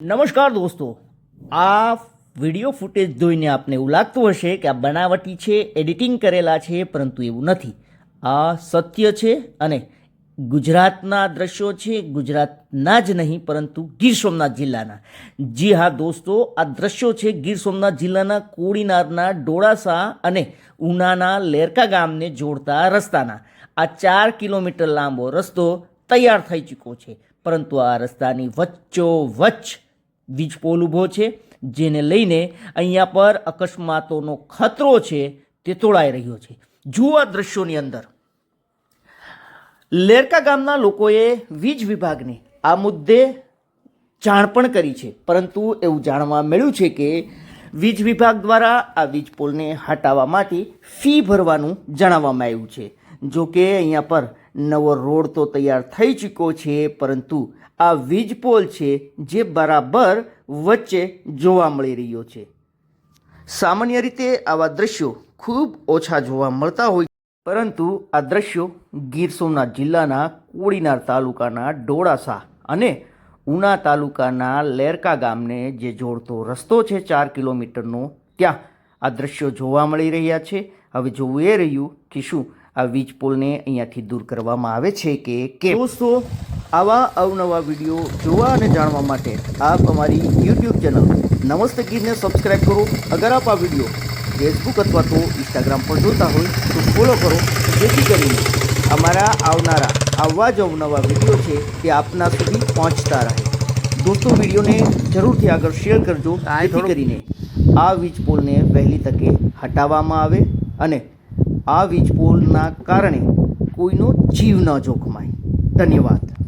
નમસ્કાર દોસ્તો. આ વીડિયો ફૂટેજ જોઈને આપને એવું લાગતું હશે કે આ બનાવટી છે એડિટિંગ કરેલા છે, પરંતુ એવું નથી. આ સત્ય છે અને ગુજરાતના દ્રશ્યો છે, ગુજરાતના જ નહીં, પરંતુ ગીર સોમનાથ જિલ્લાના. જી હા દોસ્તો, આ દ્રશ્યો છે ગીર સોમનાથ જિલ્લાના કોડીનારના ડોળાસા અને ઉનાના લેરકા ગામને જોડતા રસ્તાના. આ ચાર કિલોમીટર લાંબો રસ્તો તૈયાર થઈ ચૂક્યો છે, પરંતુ આ રસ્તાની વચ્ચો વચ્ચ વીજ પોલ ઊભો છે, જેને લઈને અહીંયા પર અકસ્માતોનો ખતરો છે તે તોળાઈ રહ્યો છે. જુઓ આ દ્રશ્યોની અંદર. લેરકા ગામના લોકોએ વીજ વિભાગને આ મુદ્દે જાણ પણ કરી છે, પરંતુ એવું જાણવા મળ્યું છે કે વીજ વિભાગ દ્વારા આ વીજ પોલને હટાવવા માટે ફી ભરવાનું જણાવવામાં આવ્યું છે. જો કે અહીંયા પર નવો રોડ તો તૈયાર થઈ ચૂક્યો છે, પરંતુ આ વીજ પોલ છે જે બરાબર વચ્ચે જોવા મળી રહ્યો છે. સામાન્ય રીતે આવા દ્રશ્યો ખૂબ ઓછા જોવા મળતા હોય પરંતુ આ દ્રશ્યો ગીર સોમનાથ જિલ્લાના કોડીનાર તાલુકાના ડોળાસા અને ઉના તાલુકાના લેરકા ગામને જે જોડતો રસ્તો છે ચાર કિલોમીટરનો, ત્યાં આ દ્રશ્યો જોવા મળી રહ્યા છે. હવે જોવું એ રહ્યું કે શું આ વીજ પોલને અહીંયાથી દૂર કરવામાં આવે છે કે કે દોસ્તો આવા અવનવા વીડિયો જોવા અને જાણવા માટે આપ અમારી યુટ્યુબ ચેનલ નમસ્તે ગીરને સબસ્ક્રાઈબ કરો. અગર આપ આ વીડિયો ફેસબુક અથવા તો ઇન્સ્ટાગ્રામ પર જોતા હોય તો ફોલો કરો. જેથી કરીને અમારા આવનારા આવા જ અવનવા વીડિયો છે તે આપના સુધી પહોંચતા રહે. દોસ્તો વિડીયોને જરૂરથી આગળ શેર કરજો. જેથી કરીને આ વીજ પોલને વહેલી તકે હટાવવામાં આવે અને આ વીજપોલના કારણે કોઈનો જીવ ન જોખમાય. ધન્યવાદ.